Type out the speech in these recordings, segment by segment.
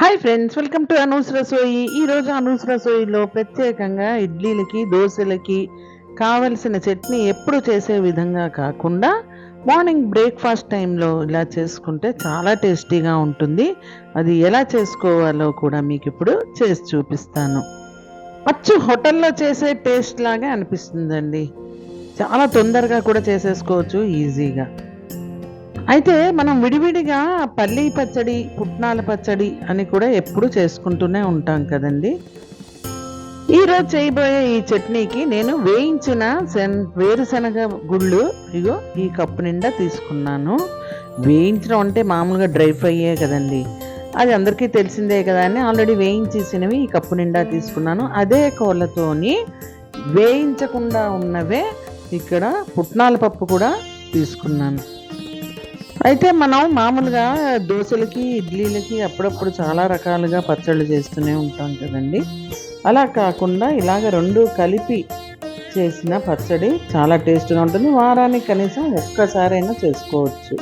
Hi friends welcome to Anu's Rasoi ఈరోజు అనూస్ రసోయిలో ప్రత్యేకంగా ఇడ్లీలకి దోశలకి కావలసిన చట్నీ ఎప్పుడు చేసే విధంగా కాకుండా మార్నింగ్ బ్రేక్ఫాస్ట్ టైంలో ఇలా చేసుకుంటే చాలా టేస్టీగా ఉంటుంది. అది ఎలా చేసుకోవాలో కూడా మీకు ఇప్పుడు చేసి చూపిస్తాను. అచ్చు హోటల్లో చేసే టేస్ట్ లాగే అనిపిస్తుందండి. చాలా తొందరగా కూడా చేసేసుకోవచ్చు ఈజీగా అయితే మనం విడివిడిగా పల్లి పచ్చడి పుట్నాల పచ్చడి అని కూడా ఎప్పుడు చేసుకుంటూనే ఉంటాం కదండి. ఈరోజు చేయబోయే ఈ చట్నీకి నేను వేయించిన సెన్ వేరుశనగ గుళ్ళు ఇగో ఈ కప్పు నిండా తీసుకున్నాను. వేయించడం అంటే మామూలుగా డ్రై ఫ్రైయే కదండి. అది అందరికీ తెలిసిందే కదా అని ఆల్రెడీ వేయించేసినవి ఈ కప్పు నిండా తీసుకున్నాను. అదే కోళ్ళతోని వేయించకుండా ఉన్నవే ఇక్కడ పుట్నాల పప్పు కూడా తీసుకున్నాను. అయితే మనం మామూలుగా దోశలకి ఇడ్లీలకి అప్పుడప్పుడు చాలా రకాలుగా పచ్చళ్ళు చేస్తూనే ఉంటాం కదండి. అలా కాకుండా ఇలాగ రెండు కలిపి చేసిన పచ్చడి చాలా టేస్ట్గా ఉంటుంది. వారానికి కనీసం ఒక్కసారైనా చేసుకోవచ్చు.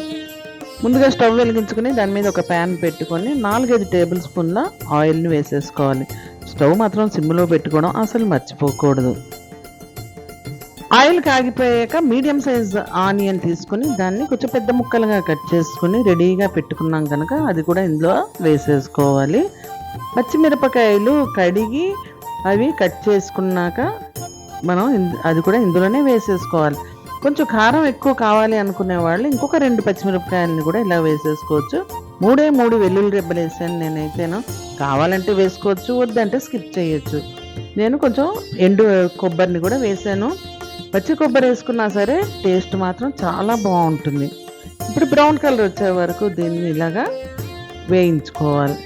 ముందుగా స్టవ్ వెలిగించుకుని దాని మీద ఒక ప్యాన్ పెట్టుకొని నాలుగైదు టేబుల్ స్పూన్ల ఆయిల్ని వేసేసుకోవాలి. స్టవ్ మాత్రం సిమ్లో పెట్టుకోవడం అసలు మర్చిపోకూడదు. ఆయిల్ కాగిపోయాక మీడియం సైజ్ ఆనియన్ తీసుకుని దాన్ని కొంచెం పెద్ద ముక్కలుగా కట్ చేసుకుని రెడీగా పెట్టుకున్నాం కనుక అది కూడా ఇందులో వేసేసుకోవాలి. పచ్చిమిరపకాయలు కడిగి అవి కట్ చేసుకున్నాక మనం అది కూడా ఇందులోనే వేసేసుకోవాలి. కొంచెం కారం ఎక్కువ కావాలి అనుకునే వాళ్ళు ఇంకొక రెండు పచ్చిమిరపకాయలని కూడా ఇలా వేసేసుకోవచ్చు. మూడే మూడు వెల్లుల్లి రెబ్బలు వేసాను నేనైతేను. కావాలంటే వేసుకోవచ్చు వద్దంటే స్కిప్ చేయొచ్చు. నేను కొంచెం ఎండు కొబ్బరిని కూడా వేసాను. పచ్చి కొబ్బరి వేసుకున్నా సరే టేస్ట్ మాత్రం చాలా బాగుంటుంది. ఇప్పుడు బ్రౌన్ కలర్ వచ్చే వరకు దీన్ని ఇలాగా వేయించుకోవాలి.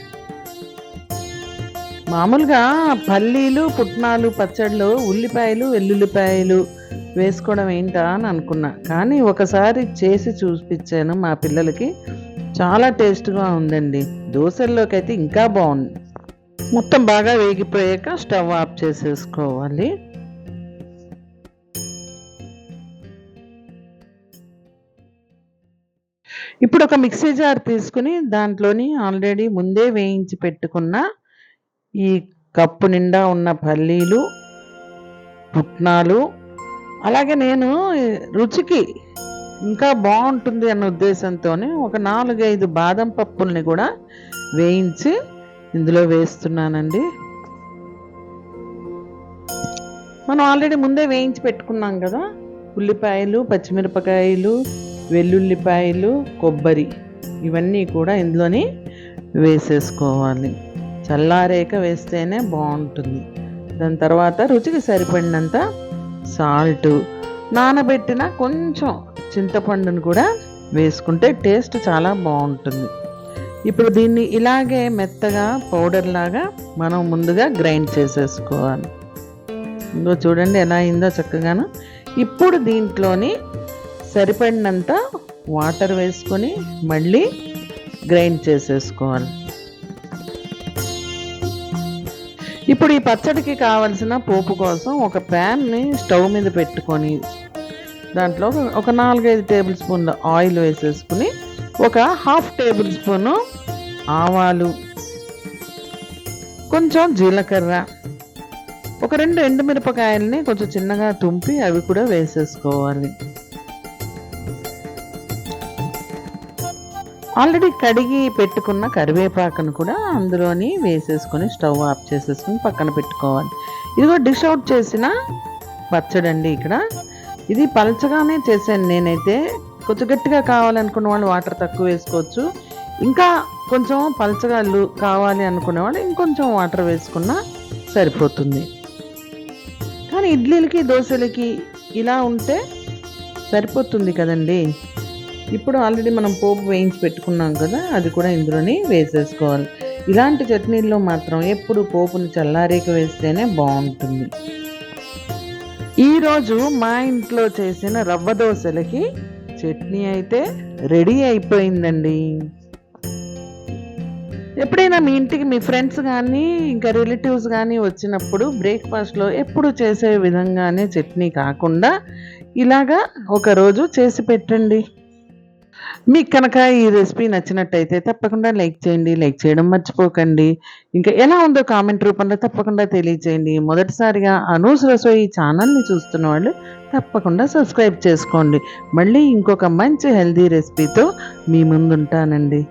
మామూలుగా పల్లీలు పుట్నాలు పచ్చళ్ళు ఉల్లిపాయలు వెల్లుల్లిపాయలు వేసుకోవడం ఏంటా అని అనుకున్నా. కానీ ఒకసారి చేసి చూపించాను మా పిల్లలకి. చాలా టేస్ట్గా ఉందండి. దోశల్లోకి అయితే ఇంకా బాగుంది. మొత్తం బాగా వేగిపోయాక స్టవ్ ఆఫ్ చేసేసుకోవాలి. ఇప్పుడు ఒక మిక్సీ జార్ తీసుకుని దాంట్లోని ఆల్రెడీ ముందే వేయించి పెట్టుకున్న ఈ కప్పు నిండా ఉన్న పల్లీలు పుట్నాలు అలాగే నేను రుచికి ఇంకా బాగుంటుంది అన్న ఉద్దేశంతో ఒక నాలుగైదు బాదం పప్పుల్ని కూడా వేయించి ఇందులో వేస్తున్నానండి. మనం ఆల్రెడీ ముందే వేయించి పెట్టుకున్నాం కదా ఉల్లిపాయలు పచ్చిమిరపకాయలు వెల్లుల్లిపాయలు కొబ్బరి ఇవన్నీ కూడా ఇందులోని వేసేసుకోవాలి. చల్లారేక వేస్తేనే బాగుంటుంది. దాని తర్వాత రుచికి సరిపడినంత సాల్ట్ నానబెట్టిన కొంచెం చింతపండును కూడా వేసుకుంటే టేస్ట్ చాలా బాగుంటుంది. ఇప్పుడు దీన్ని ఇలాగే మెత్తగా పౌడర్ లాగా మనం ముందుగా గ్రైండ్ చేసేసుకోవాలి. ఇంకో చూడండి ఎలా అయిందో చక్కగాను. ఇప్పుడు దీంట్లోని సరిపడినంత వాటర్ వేసుకొని మళ్ళీ గ్రైండ్ చేసేసుకోవాలి. ఇప్పుడు ఈ పచ్చడికి కావలసిన పోపు కోసం ఒక ప్యాన్ని స్టవ్ మీద పెట్టుకొని దాంట్లో ఒక నాలుగైదు టేబుల్ స్పూన్ల ఆయిల్ వేసేసుకుని ఒక హాఫ్ టేబుల్ స్పూను ఆవాలు కొంచెం జీలకర్ర ఒక రెండు ఎండుమిరపకాయలని కొంచెం చిన్నగా తుంపి అవి కూడా వేసేసుకోవాలి. ఆల్రెడీ కడిగి పెట్టుకున్న కరివేపాకును కూడా అందులోని వేసేసుకొని స్టవ్ ఆఫ్ చేసేసుకొని పక్కన పెట్టుకోవాలి. ఇదిగో డిష్ అవుట్ చేసిన పచ్చడండి ఇక్కడ. ఇది పలచగానే చేశాను నేనైతే. కొంచెం గట్టిగా కావాలనుకున్న వాళ్ళు వాటర్ తక్కువ వేసుకోవచ్చు. ఇంకా కొంచెం పలచగా కావాలి అనుకునే వాళ్ళు ఇంకొంచెం వాటర్ వేసుకున్నా సరిపోతుంది. కానీ ఇడ్లీలకి దోశలకి ఇలా ఉంటే సరిపోతుంది కదండి. ఇప్పుడు ఆల్రెడీ మనం పోపు వేయించి పెట్టుకున్నాం కదా అది కూడా ఇందులోనే వేసేసుకోవాలి. ఇలాంటి చట్నీల్లో మాత్రం ఎప్పుడు పోపుని చల్లారేక వేస్తేనే బాగుంటుంది. ఈరోజు మా ఇంట్లో చేసిన రవ్వ దోశలకి చట్నీ అయితే రెడీ అయిపోయిందండి. ఎప్పుడైనా మీ ఇంటికి మీ ఫ్రెండ్స్ కానీ ఇంకా రిలేటివ్స్ కానీ వచ్చినప్పుడు బ్రేక్ఫాస్ట్లో ఎప్పుడు చేసే విధంగానే చట్నీ కాకుండా ఇలాగా ఒకరోజు చేసి పెట్టండి. మీకు కనుక ఈ రెసిపీ నచ్చినట్టయితే తప్పకుండా లైక్ చేయండి లైక్ చేయడం మర్చిపోకండి. ఇంకా ఎలా ఉందో కామెంట్ రూపంలో తప్పకుండా తెలియచేయండి. మొదటిసారిగా అనూస్ రసోయి ఛానల్ని చూస్తున్న వాళ్ళు తప్పకుండా సబ్స్క్రైబ్ చేసుకోండి. మళ్ళీ ఇంకొక మంచి హెల్దీ రెసిపీతో మీ ముందుంటానండి.